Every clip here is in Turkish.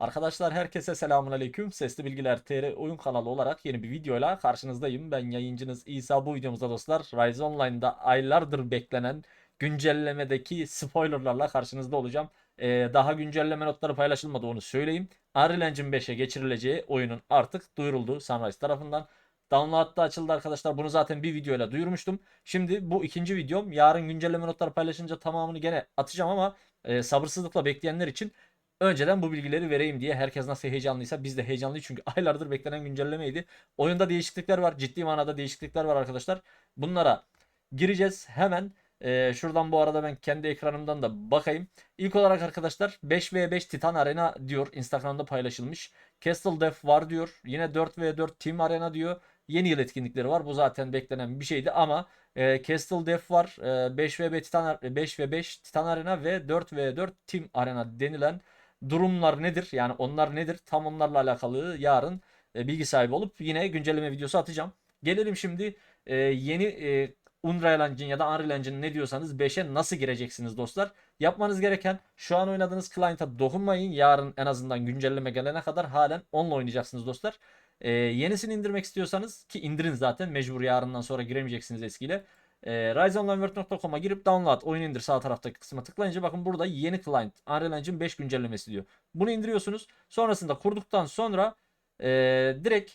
Arkadaşlar herkese selamun aleyküm. Sesli Bilgiler TR oyun kanalı olarak yeni bir videoyla karşınızdayım. Ben yayıncınız İsa. Bu videomuzda dostlar Rise Online'da aylardır beklenen güncellemedeki spoilerlarla karşınızda olacağım. Ee, daha güncelleme notları paylaşılmadı onu söyleyeyim. Unreal Engine 5'e geçirileceği oyunun artık duyuruldu Sunrise tarafından. Download'da açıldı arkadaşlar. Bunu zaten bir videoyla duyurmuştum. Şimdi bu ikinci videom. Yarın güncelleme notları paylaşınca tamamını gene atacağım ama e, sabırsızlıkla bekleyenler için önceden bu bilgileri vereyim diye herkes nasıl heyecanlıysa biz de heyecanlıyız çünkü aylardır beklenen güncellemeydi. Oyunda değişiklikler var. Ciddi manada değişiklikler var arkadaşlar. Bunlara gireceğiz hemen. Ee, şuradan bu arada ben kendi ekranımdan da bakayım. İlk olarak arkadaşlar 5v5 Titan Arena diyor. Instagram'da paylaşılmış. Castle Death var diyor. Yine 4v4 Team Arena diyor. Yeni yıl etkinlikleri var. Bu zaten beklenen bir şeydi ama e, Castle Death var. E, 5v5 Titan 5v5 Titan Arena ve 4v4 Team Arena denilen durumlar nedir? Yani onlar nedir? Tam onlarla alakalı yarın e, bilgi sahibi olup yine güncelleme videosu atacağım. Gelelim şimdi e, yeni e, Unreal Engine ya da Unreal Engine ne diyorsanız 5'e nasıl gireceksiniz dostlar? Yapmanız gereken şu an oynadığınız client'a dokunmayın. Yarın en azından güncelleme gelene kadar halen onunla oynayacaksınız dostlar. Yenisini indirmek istiyorsanız ki indirin zaten mecbur yarından sonra giremeyeceksiniz eskiyle. E, RiseOnlineWorld.com'a girip download oyun indir sağ taraftaki kısma tıklayınca bakın burada yeni client Unreal Engine 5 güncellemesi diyor. Bunu indiriyorsunuz. Sonrasında kurduktan sonra e, direkt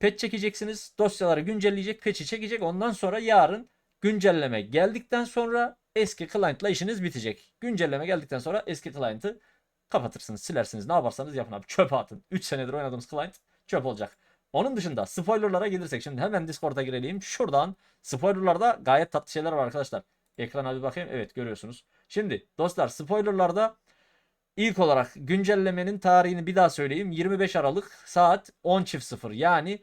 patch çekeceksiniz. Dosyaları güncelleyecek, patch'i çekecek. Ondan sonra yarın güncelleme geldikten sonra eski client'la işiniz bitecek. Güncelleme geldikten sonra eski client'ı kapatırsınız, silersiniz. Ne yaparsanız yapın abi. Çöpe atın. 3 senedir oynadığımız client çöp olacak. Onun dışında spoilerlara gelirsek şimdi hemen Discord'a girelim. Şuradan spoilerlarda gayet tatlı şeyler var arkadaşlar. Ekrana bir bakayım. Evet görüyorsunuz. Şimdi dostlar spoilerlarda ilk olarak güncellemenin tarihini bir daha söyleyeyim. 25 Aralık saat 10.00 yani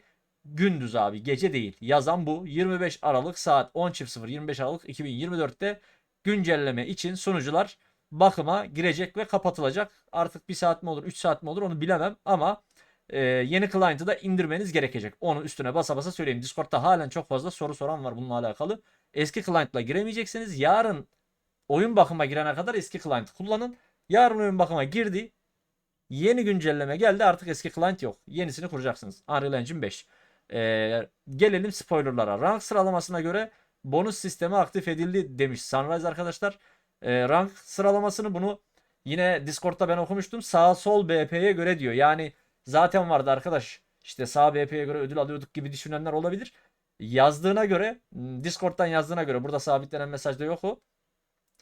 gündüz abi gece değil. Yazan bu. 25 Aralık saat 10.00 25 Aralık 2024'te güncelleme için sunucular bakıma girecek ve kapatılacak. Artık bir saat mi olur 3 saat mi olur onu bilemem ama e, yeni client'ı da indirmeniz gerekecek. Onu üstüne basa basa söyleyeyim. Discord'da halen çok fazla soru soran var bununla alakalı. Eski client'la giremeyeceksiniz. Yarın oyun bakıma girene kadar eski client kullanın. Yarın oyun bakıma girdi. Yeni güncelleme geldi artık eski client yok. Yenisini kuracaksınız. Unreal Engine 5. Ee, gelelim spoilerlara. Rank sıralamasına göre bonus sistemi aktif edildi demiş Sunrise arkadaşlar. Ee, rank sıralamasını bunu yine Discord'da ben okumuştum. Sağ sol BP'ye göre diyor. Yani zaten vardı arkadaş. İşte sağ BP'ye göre ödül alıyorduk gibi düşünenler olabilir. Yazdığına göre Discord'dan yazdığına göre burada sabitlenen mesajda yok o.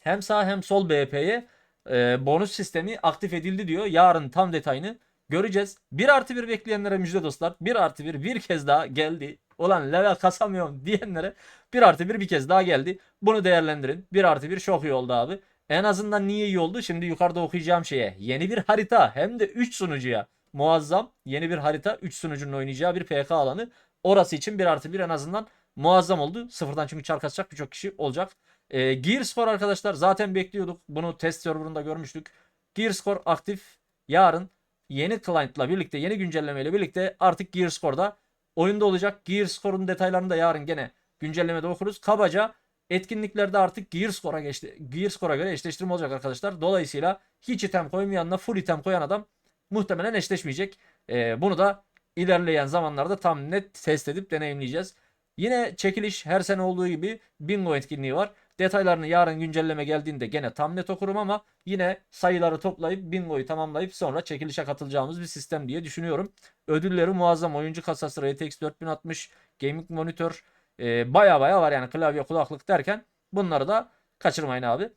Hem sağ hem sol BP'ye e, bonus sistemi aktif edildi diyor. Yarın tam detayını göreceğiz. 1 artı 1 bekleyenlere müjde dostlar. 1 artı 1 bir kez daha geldi. Ulan level kasamıyorum diyenlere 1 artı 1 bir kez daha geldi. Bunu değerlendirin. 1 artı 1 çok iyi oldu abi. En azından niye iyi oldu? Şimdi yukarıda okuyacağım şeye. Yeni bir harita hem de 3 sunucuya. Muazzam yeni bir harita 3 sunucunun oynayacağı bir PK alanı. Orası için 1 artı 1 en azından muazzam oldu. Sıfırdan çünkü çark atacak birçok kişi olacak. E, Gearscore arkadaşlar zaten bekliyorduk. Bunu test serverında görmüştük. Gearscore aktif. Yarın yeni client'la birlikte yeni güncellemeyle birlikte artık Gearscore'da oyunda olacak. Gearscore'un detaylarını da yarın gene güncellemede okuruz. Kabaca etkinliklerde artık Gearscore'a geçti. Gearscore'a göre eşleştirme olacak arkadaşlar. Dolayısıyla hiç item koymayanla full item koyan adam muhtemelen eşleşmeyecek. E, bunu da ilerleyen zamanlarda tam net test edip deneyimleyeceğiz. Yine çekiliş her sene olduğu gibi bingo etkinliği var. Detaylarını yarın güncelleme geldiğinde gene tam net okurum ama yine sayıları toplayıp bingoyu tamamlayıp sonra çekilişe katılacağımız bir sistem diye düşünüyorum. Ödülleri muazzam oyuncu kasası RTX 4060 gaming monitör e, baya baya var yani klavye kulaklık derken bunları da kaçırmayın abi.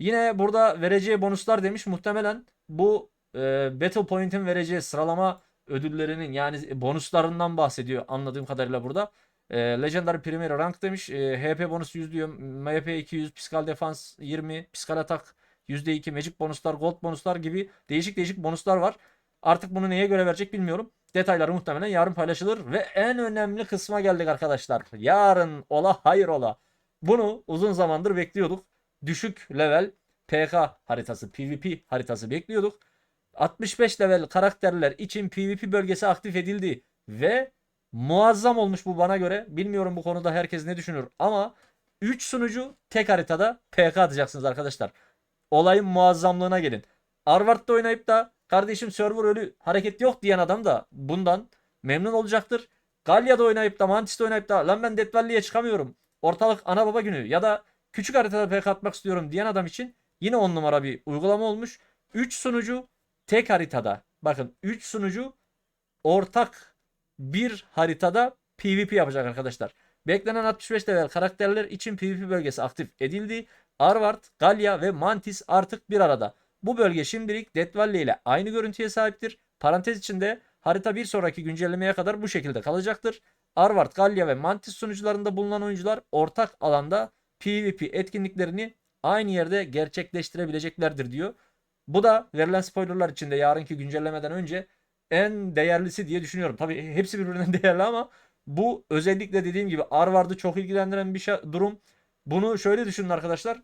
Yine burada vereceği bonuslar demiş muhtemelen bu e, Battle Point'in vereceği sıralama ödüllerinin yani bonuslarından bahsediyor anladığım kadarıyla burada. E, Legendary Premier Rank demiş. E, HP bonus 100 diyor. MP 200, Physical Defense 20, Physical Attack %2, Magic bonuslar, Gold bonuslar gibi değişik değişik bonuslar var. Artık bunu neye göre verecek bilmiyorum. Detayları muhtemelen yarın paylaşılır ve en önemli kısma geldik arkadaşlar. Yarın ola hayır ola. Bunu uzun zamandır bekliyorduk. Düşük level PK haritası, PvP haritası bekliyorduk. 65 level karakterler için PvP bölgesi aktif edildi ve muazzam olmuş bu bana göre. Bilmiyorum bu konuda herkes ne düşünür ama 3 sunucu tek haritada PK atacaksınız arkadaşlar. Olayın muazzamlığına gelin. Arvard'da oynayıp da kardeşim server ölü hareket yok diyen adam da bundan memnun olacaktır. Galya'da oynayıp da Mantis'te oynayıp da lan ben Death çıkamıyorum. Ortalık ana baba günü ya da küçük haritada PK atmak istiyorum diyen adam için yine 10 numara bir uygulama olmuş. 3 sunucu tek haritada. Bakın 3 sunucu ortak bir haritada PvP yapacak arkadaşlar. Beklenen 65 level karakterler için PvP bölgesi aktif edildi. Arvart, Galya ve Mantis artık bir arada. Bu bölge şimdilik Death Valley ile aynı görüntüye sahiptir. Parantez içinde harita bir sonraki güncellemeye kadar bu şekilde kalacaktır. Arvart, Galya ve Mantis sunucularında bulunan oyuncular ortak alanda PvP etkinliklerini aynı yerde gerçekleştirebileceklerdir diyor. Bu da verilen spoilerlar içinde yarınki güncellemeden önce en değerlisi diye düşünüyorum. Tabii hepsi birbirinden değerli ama bu özellikle dediğim gibi Arvard'ı çok ilgilendiren bir şey, durum. Bunu şöyle düşünün arkadaşlar.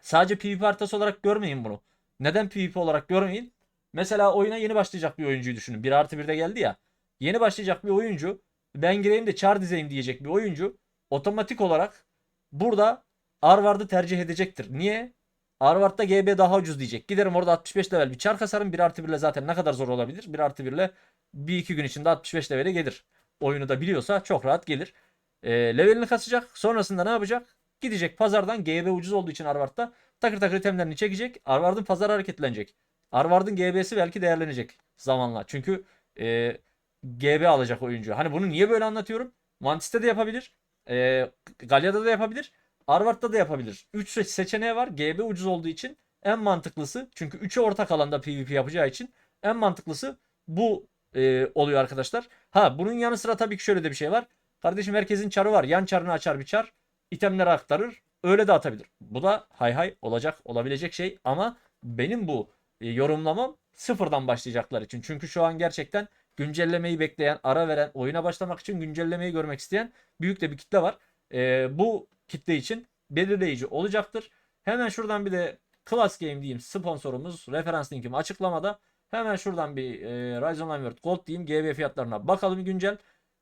Sadece PvP haritası olarak görmeyin bunu. Neden PvP olarak görmeyin? Mesela oyuna yeni başlayacak bir oyuncuyu düşünün. 1 artı 1'de geldi ya. Yeni başlayacak bir oyuncu ben gireyim de char dizeyim diyecek bir oyuncu otomatik olarak burada Arvard'ı tercih edecektir. Niye? Arvard'da GB daha ucuz diyecek. Giderim orada 65 level bir çar kasarım. 1 artı 1 ile zaten ne kadar zor olabilir? 1 artı 1 ile bir iki gün içinde 65 levele gelir. Oyunu da biliyorsa çok rahat gelir. E, levelini kasacak. Sonrasında ne yapacak? Gidecek pazardan GB ucuz olduğu için Arvard'da takır takır itemlerini çekecek. Arvard'ın pazarı hareketlenecek. Arvard'ın GB'si belki değerlenecek zamanla. Çünkü e, GB alacak oyuncu. Hani bunu niye böyle anlatıyorum? Mantis'te de yapabilir. E, Galya'da da yapabilir. Arvard'da da yapabilir. 3 seçeneği var. GB ucuz olduğu için en mantıklısı çünkü 3'ü ortak alanda PvP yapacağı için en mantıklısı bu e, oluyor arkadaşlar. Ha bunun yanı sıra tabii ki şöyle de bir şey var. Kardeşim herkesin çarı var. Yan çarını açar bir çar. itemleri aktarır. Öyle de atabilir. Bu da hay hay olacak olabilecek şey ama benim bu e, yorumlamam sıfırdan başlayacaklar için. Çünkü şu an gerçekten güncellemeyi bekleyen, ara veren, oyuna başlamak için güncellemeyi görmek isteyen büyük de bir kitle var. E, bu kitle için belirleyici olacaktır. Hemen şuradan bir de Class Game diyeyim sponsorumuz. Referans linkimi açıklamada. Hemen şuradan bir e, Rise Online World Gold diyeyim. GB fiyatlarına bakalım güncel.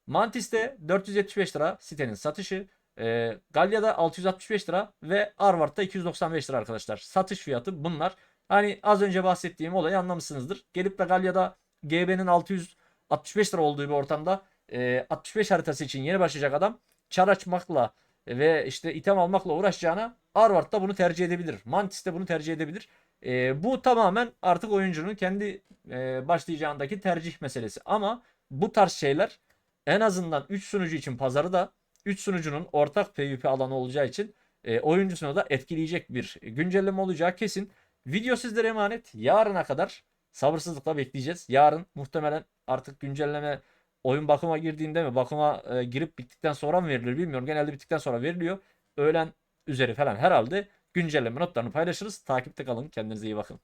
Mantis'te 475 lira sitenin satışı. E, Galya'da 665 lira ve Arvard'da 295 lira arkadaşlar. Satış fiyatı bunlar. Hani az önce bahsettiğim olayı anlamışsınızdır. Gelip de Galya'da GB'nin 665 lira olduğu bir ortamda e, 65 haritası için yeni başlayacak adam çar açmakla ve işte item almakla uğraşacağına Arvard da bunu tercih edebilir. Mantis de bunu tercih edebilir. E, bu tamamen artık oyuncunun kendi e, başlayacağındaki tercih meselesi. Ama bu tarz şeyler en azından 3 sunucu için pazarı da 3 sunucunun ortak PvP alanı olacağı için e, oyuncusunu da etkileyecek bir güncelleme olacağı kesin. Video sizlere emanet. Yarına kadar sabırsızlıkla bekleyeceğiz. Yarın muhtemelen artık güncelleme oyun bakıma girdiğinde mi bakıma e, girip bittikten sonra mı verilir bilmiyorum. Genelde bittikten sonra veriliyor. Öğlen üzeri falan herhalde güncelleme notlarını paylaşırız. Takipte kalın. Kendinize iyi bakın.